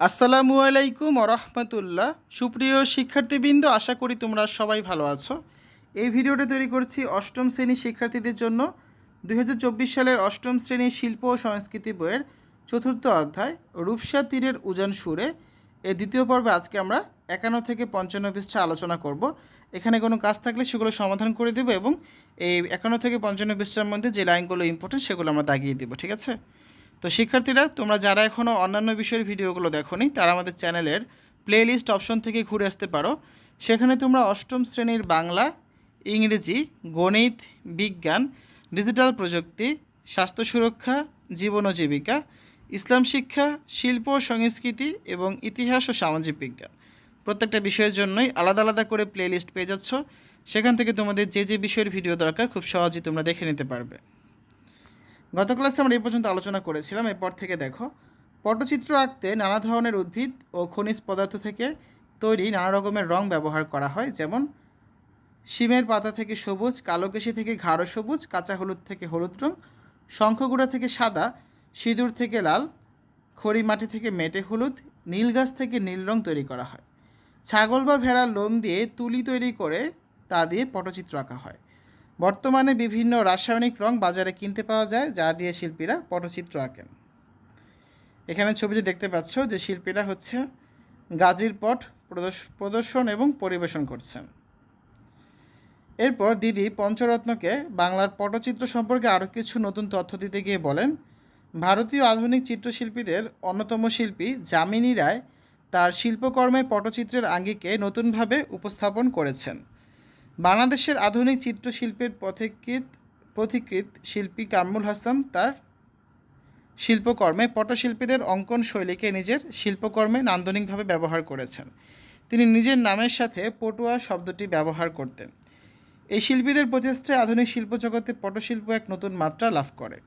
আসসালামু আলাইকুম রহমতুল্লাহ সুপ্রিয় শিক্ষার্থীবৃন্দ, আশা করি তোমরা সবাই ভালো আছো। এই ভিডিওটা তৈরি করছি অষ্টম শ্রেণির শিক্ষার্থীদের জন্য। দু হাজার চব্বিশ সালের অষ্টম শ্রেণির শিল্প ও সংস্কৃতি বইয়ের চতুর্থ অধ্যায়, রূপসা তীরের উজান সুরে। এর দ্বিতীয় পর্বে আজকে আমরা একান্ন থেকে পঞ্চান্ন পৃষ্ঠা আলোচনা করব। এখানে কোনো কাজ থাকলে সেগুলো সমাধান করে দেবো এবং এই একান্ন থেকে পঞ্চান্ন পৃষ্ঠার মধ্যে যে লাইনগুলো ইম্পর্টেন্ট সেগুলো আমরা দাগিয়ে দেবো, ঠিক আছে? তো শিক্ষার্থীরা, তোমরা যারা এখনও অন্যান্য বিষয়ের ভিডিওগুলো দেখোনি, তারা আমাদের চ্যানেলের প্লেলিস্ট অপশন থেকে ঘুরে আসতে পারো। সেখানে তোমরা অষ্টম শ্রেণির বাংলা, ইংরেজি, গণিত, বিজ্ঞান ডিজিটাল প্রযুক্তি, স্বাস্থ্য সুরক্ষা, জীবন ও জীবিকা, ইসলাম শিক্ষা, শিল্প সংস্কৃতি এবং ইতিহাস ও সামাজিক বিজ্ঞান। প্রত্যেকটা বিষয়ের জন্যই আলাদা আলাদা করে প্লেলিস্ট পেয়ে যাচ্ছ। সেখান থেকে তোমাদের যে যে বিষয়ের ভিডিও দরকার, খুব সহজেই তোমরা দেখে নিতে পারবে। গত ক্লাসে আমরা এই পর্যন্ত আলোচনা করেছিলাম। এরপর থেকে দেখো, পটচিত্র আঁকতে নানা ধরনের উদ্ভিদ ও খনিজ পদার্থ থেকে তৈরি নানা রকমের রং ব্যবহার করা হয়, যেমন শিমের পাতা থেকে সবুজ কালোকেশি থেকে গাঢ় সবুজ, কাঁচা হলুদ থেকে হলুদ রং শঙ্খগুড়া থেকে সাদা, সিঁদুর থেকে লাল, খড়ি মাটি থেকে মেটে হলুদ, নীল গাছ থেকে নীল রং তৈরি করা হয়। ছাগল বা ভেড়ার লোম দিয়ে তুলি তৈরি করে তা দিয়ে পটচিত্র আঁকা হয়। বর্তমানে বিভিন্ন রাসায়নিক রং বাজারে কিনতে পাওয়া যায়, যা দিয়ে শিল্পীরা পটচিত্র আঁকেন। এখানে ছবিতে দেখতে পাচ্ছ যে শিল্পীরা হচ্ছে গাজির পট প্রদর্শ- প্রদর্শন এবং পরিবেশন করছেন। এরপর দিদি পঞ্চরত্নকে বাংলার পটচিত্র সম্পর্কে আরও কিছু নতুন তথ্য দিতে গিয়ে বলেন, ভারতীয় আধুনিক চিত্রশিল্পীদের অন্যতম শিল্পী যামিনী রায় তার শিল্পকর্মে পটচিত্রের আঙ্গিকে নতুনভাবে উপস্থাপন করেছেন। বাংলাদেশের আধুনিক চিত্রশিল্পের পথিকৃত পথিকৃত শিল্পী কামরুল হাসান তার শিল্পকর্মে পটশিল্পীদের অঙ্কন শৈলীকে নিজের শিল্পকর্মে নান্দনিকভাবে ব্যবহার করেছেন। তিনি নিজের নামের সাথে পটুয়া শব্দটি ব্যবহার করতেন। এই শিল্পীদের প্রচেষ্টায় আধুনিক শিল্প জগতে পটশিল্প এক নতুন মাত্রা লাভ করে।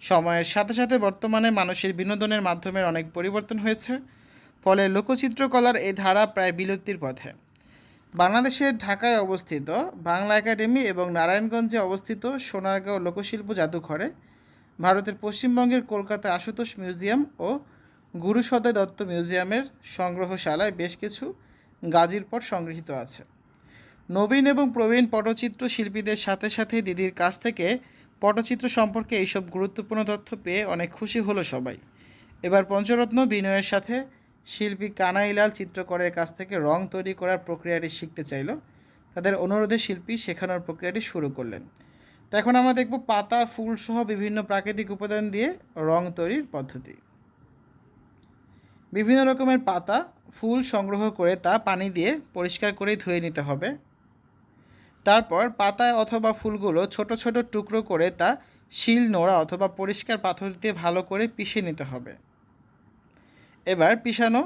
সময়ের সাথে সাথে বর্তমানে মানুষের বিনোদনের মাধ্যমের অনেক পরিবর্তন হয়েছে, ফলে লোকচিত্রকলার এই ধারা প্রায় বিলুপ্তির পথে। বাংলাদেশের ঢাকায় অবস্থিত বাংলা একাডেমি এবং নারায়ণগঞ্জে অবস্থিত সোনারগাঁও লোকশিল্প জাদুঘরে, ভারতের পশ্চিমবঙ্গের কলকাতা আশুতোষ মিউজিয়াম ও গুরুসদয় দত্ত মিউজিয়ামের সংগ্রহশালায় বেশ কিছু গাজির পট সংগৃহীত আছে। নবীন এবং প্রবীণ পটচিত্র শিল্পীদের সাথে সাথে দিদির কাছ থেকে পটচিত্র সম্পর্কে এইসব গুরুত্বপূর্ণ তথ্য পেয়ে অনেক খুশি হলো সবাই। এবার পঞ্চরত্ন বিনয়ের সাথে শিল্পী কানাইলাল চিত্রকরের কাছ থেকে রং তৈরি করার প্রক্রিয়াটি শিখতে চাইল। তাদের অনুরোধে শিল্পী শেখানোর প্রক্রিয়াটি শুরু করলেন। তো এখন আমরা দেখব পাতা, ফুল সহ বিভিন্ন প্রাকৃতিক উপাদান দিয়ে রং তৈরির পদ্ধতি। বিভিন্ন রকমের পাতা, ফুল সংগ্রহ করে তা পানি দিয়ে পরিষ্কার করে ধুয়ে নিতে হবে। তারপর পাতা অথবা ফুলগুলো ছোট ছোট টুকরো করে তা শিল, নোড়া অথবা পরিষ্কার পাথর দিয়ে ভালো করে পিষে নিতে হবে। এবার পিষানো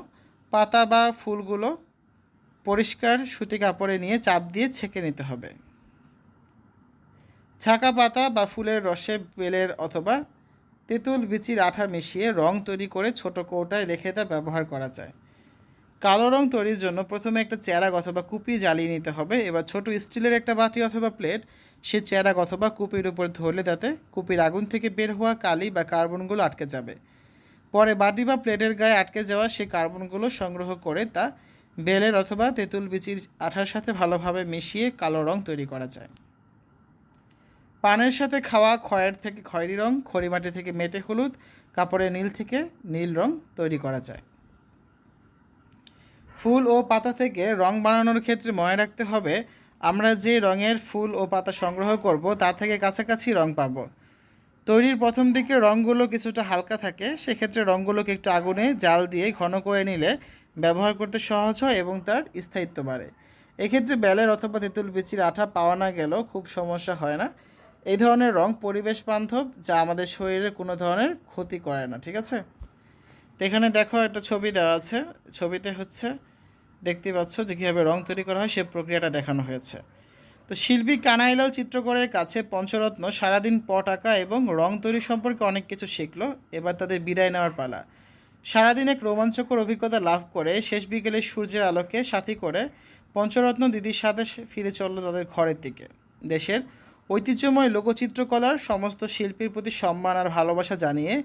পাতা বা ফুলগুলো পরিষ্কার সুতি কাপড়ে নিয়ে চাপ দিয়ে ছেঁকে নিতে হবে। ছাকা পাতা বা ফুলের রসে বেলের অথবা তেঁতুল বিচির আঠা মিশিয়ে রং তৈরি করে ছোট কৌটায় রেখে তা ব্যবহার করা যায়। কালো রং তৈরির জন্য প্রথমে একটা চেরাগ অথবা কুপি জ্বালিয়ে নিতে হবে। এবার ছোট স্টিলের একটা বাটি অথবা প্লেট, সে চেরাগ অথবা কুপির উপর ধরলে তাতে কুপির আগুন থেকে বের হওয়া কালি বা কার্বনগুলো আটকে যাবে। পরে বাটি বা প্লেটের গায়ে আটকে যাওয়া সেই কার্বনগুলো সংগ্রহ করে তা বেলের অথবা তেঁতুল বিচির আঠার সাথে ভালোভাবে মিশিয়ে কালো রং তৈরি করা যায়। পানের সাথে খাওয়া খয়ের থেকে খয়েরি রং খড়িমাটি থেকে মেটে হলুদ, কাপড়ে নীল থেকে নীল রং তৈরি করা যায়। ফুল ও পাতা থেকে রং বানানোর ক্ষেত্রে মনে রাখতে হবে, আমরা যে রঙের ফুল ও পাতা সংগ্রহ করব, তা থেকে কাছাকাছি রং পাব। তৈরির প্রথম দিকে রঙগুলো কিছুটা হালকা থাকে, সেক্ষেত্রে রঙগুলোকে একটু আগুনে জাল দিয়ে ঘন করে নিলে ব্যবহার করতে সহজ হয় এবং তার স্থায়িত্ব বাড়ে। এক্ষেত্রে বেলের অথবা তেঁতুল বিচির আঠা পাওয়া না গেলেও খুব সমস্যা হয় না। এই ধরনের রং পরিবেশ বান্ধব, যা আমাদের শরীরে কোনো ধরনের ক্ষতি করে না, ঠিক আছে? তো এখানে দেখো একটা ছবি দেওয়া আছে। ছবিতে হচ্ছে, দেখতে পাচ্ছ যে কীভাবে রং তৈরি করা হয়, সে প্রক্রিয়াটা দেখানো হয়েছে। তো শিল্পী কানাইলাল চিত্রকরের কাছে পঞ্চরত্ন, সারাদিন পট আঁকা এবং রং তৈরি সম্পর্কে অনেক কিছু শিখলো। এবার তাদের বিদায় নেওয়ার পালা। সারাদিন এক রোমাঞ্চকর অভিজ্ঞতা লাভ করে শেষ বিকেলে সূর্যের আলোকে সাথী করে পঞ্চরত্ন দিদির সাথে ফিরে চলল তাদের ঘরের দিকে। দেশের ঐতিহ্যময় লোকচিত্রকলার সমস্ত শিল্পীর প্রতি সম্মান আর ভালোবাসা জানিয়ে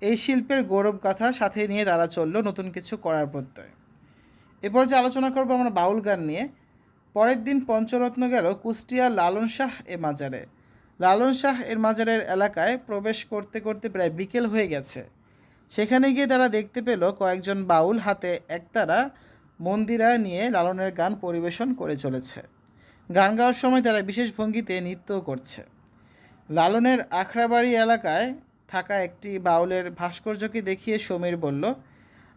এই শিল্পের গৌরব কথা সাথে নিয়ে তারা চলল নতুন কিছু করার প্রত্যয়। এরপর যে আলোচনা করব আমরা বাউল গান নিয়ে। পরের দিন পঞ্চরত্ন গেল কুষ্টিয়ার লালন শাহ এ মাজারে। লালন শাহ এর মাজারের এলাকায় প্রবেশ করতে করতে প্রায় বিকেল হয়ে গেছে। সেখানে গিয়ে তারা দেখতে পেল কয়েকজন বাউল হাতে একতারা মন্দিরা নিয়ে লালনের গান পরিবেশন করে চলেছে। গান গাওয়ার সময় তারা বিশেষ ভঙ্গিতে নৃত্যও করছে। লালনের আখড়াবাড়ি এলাকায় থাকা একটি বাউলের ভাস্কর্যকে দেখিয়ে সমীর বলল,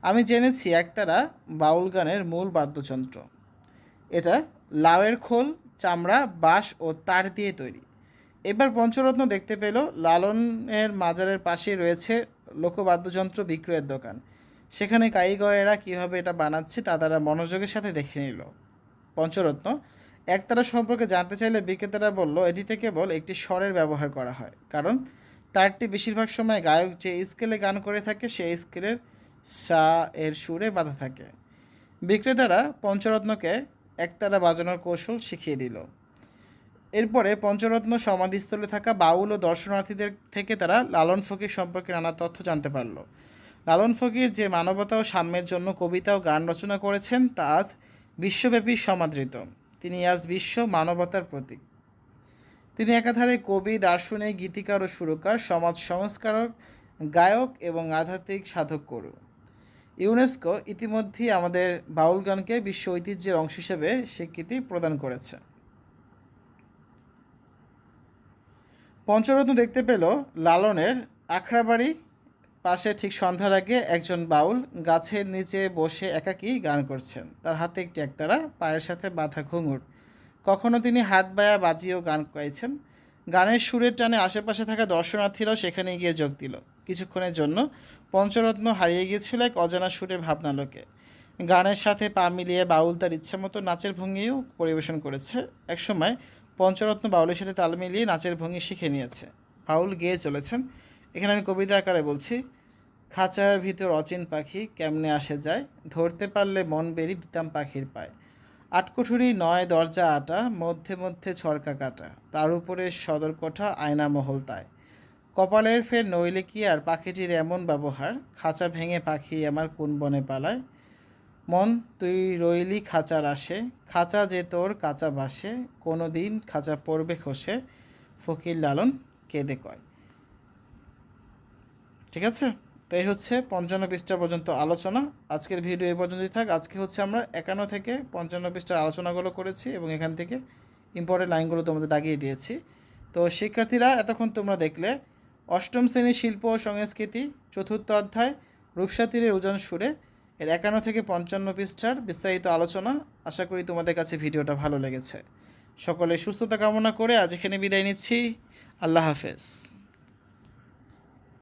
আমি জেনেছি একতারা বাউল গানের মূল বাদ্যযন্ত্র। এটা লাউয়ের খোল, চামড়া, বাঁশ ও তার দিয়ে তৈরি। এবার পঞ্চরত্ন দেখতে পেল, লালনের মাজারের পাশেই রয়েছে লোকবাদ্যযন্ত্র বিক্রয়ের দোকান। সেখানে কারিগরেরা কীভাবে এটা বানাচ্ছে তা তারা মনোযোগের সাথে দেখে নিল। পঞ্চরত্ন, একতারা সম্পর্কে জানতে চাইলে বিক্রেতারা বলল, এটিতে কেবল একটি স্বরের ব্যবহার করা হয়, কারণ তারটি বেশিরভাগ সময় গায়ক যে স্কেলে গান করে থাকে সেই স্কেলের সা এর সুরে বাঁধা থাকে। বিক্রেতারা পঞ্চরত্নকে একতারা বাজানোর কৌশল শিখিয়ে দিল। এরপরে পঞ্চরত্ন সমাধিস্থলে থাকা বাউল ও দর্শনার্থীদের থেকে তারা লালন ফকির সম্পর্কে নানা তথ্য জানতে পারল। লালন ফকির যে মানবতা ও সাম্যের জন্য কবিতা ও গান রচনা করেছেন, তা আজ বিশ্বব্যাপী সমাদৃত। তিনি আজ বিশ্ব মানবতার প্রতীক। তিনি একাধারে কবি, দার্শনিক, গীতিকার ও সুরকার, সমাজ সংস্কারক, গায়ক এবং আধ্যাত্মিক সাধক করু। ইউনেস্কো ইতিমধ্যেই আমাদের বাউল গানকে বিশ্ব ঐতিহ্যের অংশ হিসেবে স্বীকৃতি প্রদান করেছে। পঞ্চরত্ন দেখতে পেল লালনের আখড়াবাড়ি পাশে ঠিক সন্ধ্যার আগে একজন বাউল গাছের নিচে বসে একাকী গান করছেন। তার হাতে একটি একতারা, পায়ের সাথে বাঁধা ঘুঙুর। কখনো তিনি হাত বায়া বাজিয়েও গান গাইছেন। গানের সুরের টানে আশেপাশে থাকা দর্শনার্থীরাও সেখানে গিয়ে যোগ দিল। কিছুক্ষণের জন্য পঞ্চরত্ন হারিয়ে গিয়েছিল এক অজানা সুরের ভাবনালোকে গানের সাথে পা মিলিয়ে বাউল তার ইচ্ছামতো নাচের ভঙ্গিও পরিবেশন করেছে। একসময় পঞ্চরত্ন বাউলের সাথে তাল মিলিয়ে নাচের ভঙ্গি শিখে নিয়েছে। বাউল গেয়ে চলেছেন। এখানে আমি কবিতা আকারে বলছি, খাঁচার ভিতর অচিন পাখি কেমনে আসে যায়? ধরতে পারলে মন বেরি দিতাম পাখির পায়। আটকুঠুরি নয় দরজা আটা, মধ্যে মধ্যে ছড়কা কাটা। তার উপরে সদর কোঠা আয়না মহল তাই। কপালের ফের নইলে কি আর পাখিটির এমন ব্যবহার, খাঁচা ভেঙে পাখি আমার কোন বনে পালায়? মন, তুই রইলি খাঁচার আসে খাঁচা যে তোর কাঁচা বাসে কোনো দিন খাঁচা পড়বে খসে, ফকির লালন কেঁদে কয়। ঠিক আছে? তো এই হচ্ছে পঞ্চান্ন পৃষ্ঠা পর্যন্ত আলোচনা। আজকের ভিডিও এই পর্যন্তই থাক। আজকে হচ্ছে আমরা একান্ন থেকে পঞ্চান্ন পৃষ্ঠার আলোচনাগুলো করেছি এবং এখান থেকে ইম্পর্টেন্ট লাইনগুলো তোমাদের দাগিয়ে দিয়েছি। তো শিক্ষার্থীরা, এতক্ষণ তোমরা দেখলে, অষ্টম শ্রেণির শিল্প সংস্কৃতি, চতুর্থ অধ্যায়, রূপসা তীরের ওজন সুরে এর একান্ন থেকে পঞ্চান্ন পৃষ্ঠার বিস্তারিত আলোচনা। আশা করি তোমাদের কাছে ভিডিওটা ভালো লেগেছে। সকলে সুস্থতা কামনা করে আজ এখানে বিদায় নিচ্ছি। আল্লাহ হাফেজ।